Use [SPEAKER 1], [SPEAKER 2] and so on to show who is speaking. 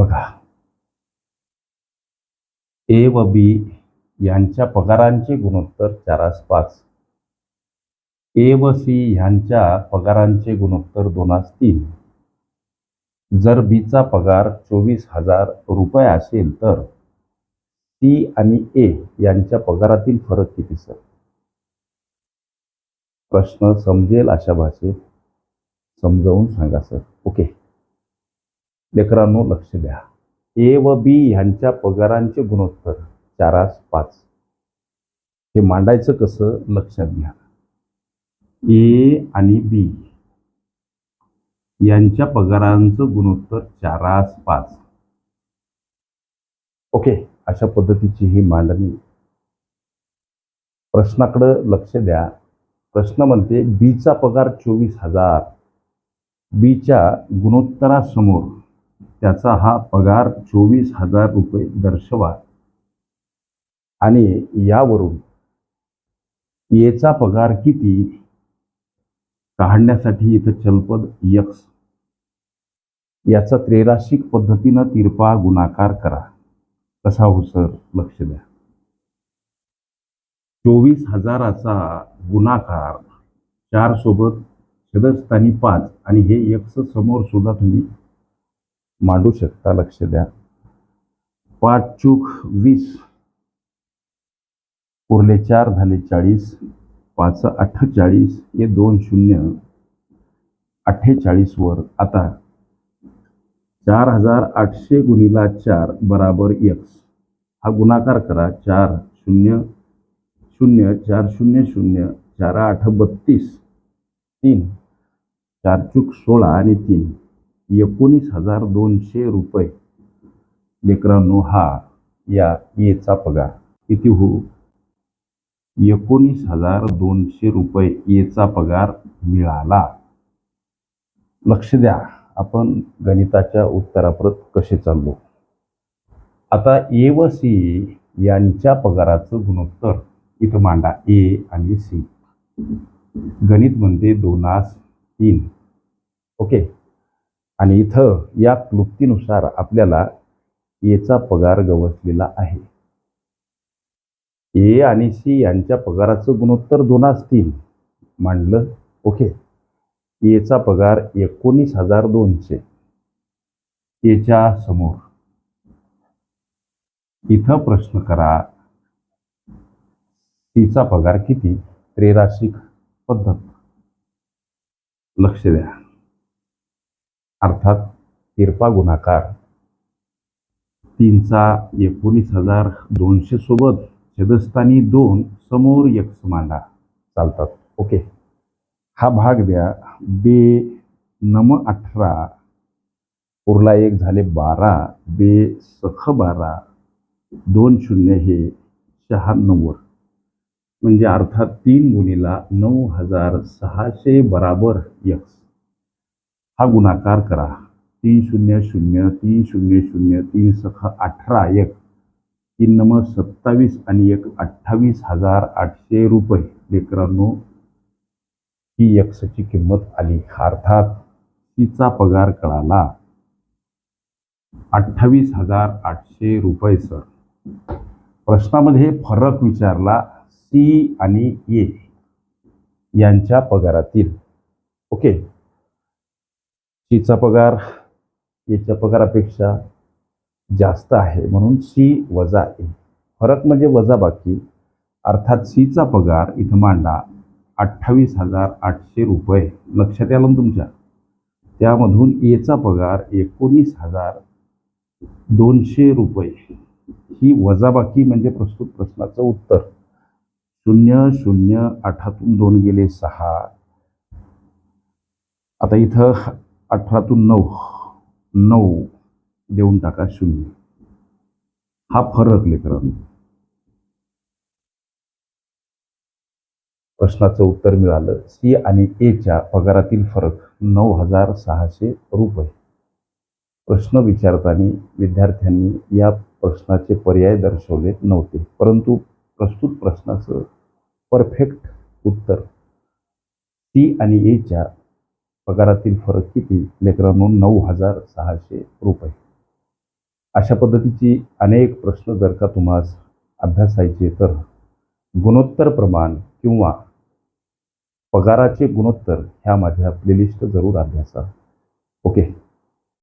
[SPEAKER 1] बघा. ए व बी यांच्या पगारांचे गुणोत्तर चारास पाच. ए व सी ह्यांच्या पगारांचे गुणोत्तर दोनास तीन. जर बीचा पगार चोवीस हजार रुपये असेल तर सी आणि ए यांच्या पगारातील फरक किती सर? प्रश्न समजेल अशा भाषेत? समजावून सांगा सर. ओके. लेकरांनो लक्ष द्या. ए व बी ह्यांच्या पगारांचे गुणोत्तर चारास पाच. हे मांडायचं कसं? लक्षात घ्या. ए आणि बी यांच्या पगारांचं गुणोत्तर चारास पाच. ओके अशा पद्धतीची ही मांडणी. प्रश्नाकडं लक्ष द्या. प्रश्न म्हणते बीचा पगार चोवीस हजार. बीच्या गुणोत्तरासमोर त्याचा हा पगार चोवीस हजार रुपये दर्शवा. आणि यावरून येचा पगार किती? काढण्यासाठी इथं चलपद यक्स. याचा त्रेराशिक पद्धतीनं तिरपा गुणाकार करा. कसा हो सर? लक्ष द्या. चोवीस हजाराचा गुणाकार चार सोबत छदस्थानी पाच आणि हे यक्स समोर सुद्धा तुम्ही. मांडू शकता लक्ष द्या. पाच चूक वीस. उरले चार झाले चाळीस. पाच अठ्ठेचाळीस हे दोन शून्य. अठ्ठेचाळीस वर. आता चार हजार आठशे गुणिला चार बराबर एक्स हा गुणाकार करा. चार शून्य शून्य चार शून्य शून्य. चार आठ बत्तीस. तीन. चार चूक सोळा आणि तीन. एकोणीस हजार दोनशे रुपये. लेकरांनो हा या येचा पगार. किती हो? एकोणीस हजार दोनशे रुपये येचा पगार मिळाला. लक्ष द्या आपण गणिताच्या उत्तराप्रत कसे चाललो. आता ए व सी यांच्या पगाराचं गुणोत्तर इथं मांडा. ए आणि सी. गणित म्हणजे दोनास तीन. ओके? आणि इथं या क्लुप्तीनुसार आपल्याला एचा पगार गवसलेला आहे. ए आणि सी यांच्या पगाराचं गुणोत्तर दोन तीन मांडलं ओके. एचा पगार एकोणीस हजार दोनशे. एच्या समोर. इथं प्रश्न करा सीचा पगार किती? त्रेराशिक पद्धत. लक्ष द्या. अर्थात तिरपा गुणाकार. तीनचा एकोणीस हजार दोनशे सोबत छदस्थानी दोन समोर एक मांडा चालतात. ओके. हा भाग द्या. बे नम अठरा. उरला एक झाले बारा. बे सख बारा. दोन शून्य हे शहाण्णववर म्हणजे अर्थात तीन गुणीला नऊ हजार सहाशे बराबर यक्स हा गुणाकार करा. तीन शून्य शून्य तीन शून्य शून्य तीन सख अठरा एक. तीन नंबर सत्तावीस आणि एक अठ्ठावीस हजार आठशे रुपये. लेकरांनो ही एक्सची किंमत आली. अर्थात तिचा पगार कळाला. अठ्ठावीस हजार आठशे रुपये सर. प्रश्नामध्ये फरक विचारला सी आणि ए यांच्या पगारातील. ओके? सीचा पगार एच्या पगारापेक्षा जास्त आहे म्हणून सी वजा ए. फरक म्हणजे वजा बाकी. अर्थात सीचा पगार इथं मांडा अठ्ठावीस हजार आठशे रुपये. लक्षात आलं ना तुमच्या? त्यामधून एचा पगार एकोणीस हजार दोनशे रुपये. ही वजाबाकी म्हणजे प्रस्तुत प्रश्नाचं उत्तर. शून्य शून्य आठातून दोन गेले सहा. आता इथं अठरातून नऊ. नऊ देऊन टाका शून्य. हा फरक लेकरांनो. प्रश्नाचं उत्तर मिळालं. सी आणि एच्या पगारातील फरक नऊ हजार सहाशे रुपये. प्रश्न विचारताना विद्यार्थ्यांनी या प्रश्नाचे पर्याय दर्शवले नव्हते. परंतु प्रस्तुत प्रश्नाचं परफेक्ट उत्तर. सी आणि एच्या पगारातील फरक किती? लेकरांनो नऊ हजार सहाशे रुपये. अशा पद्धतीची अनेक प्रश्न जर का तुम्हास अभ्यासायचे तर गुणोत्तर प्रमाण किंवा पगाराचे गुणोत्तर ह्या माझ्या प्लेलिस्ट जरूर अभ्यासा. ओके?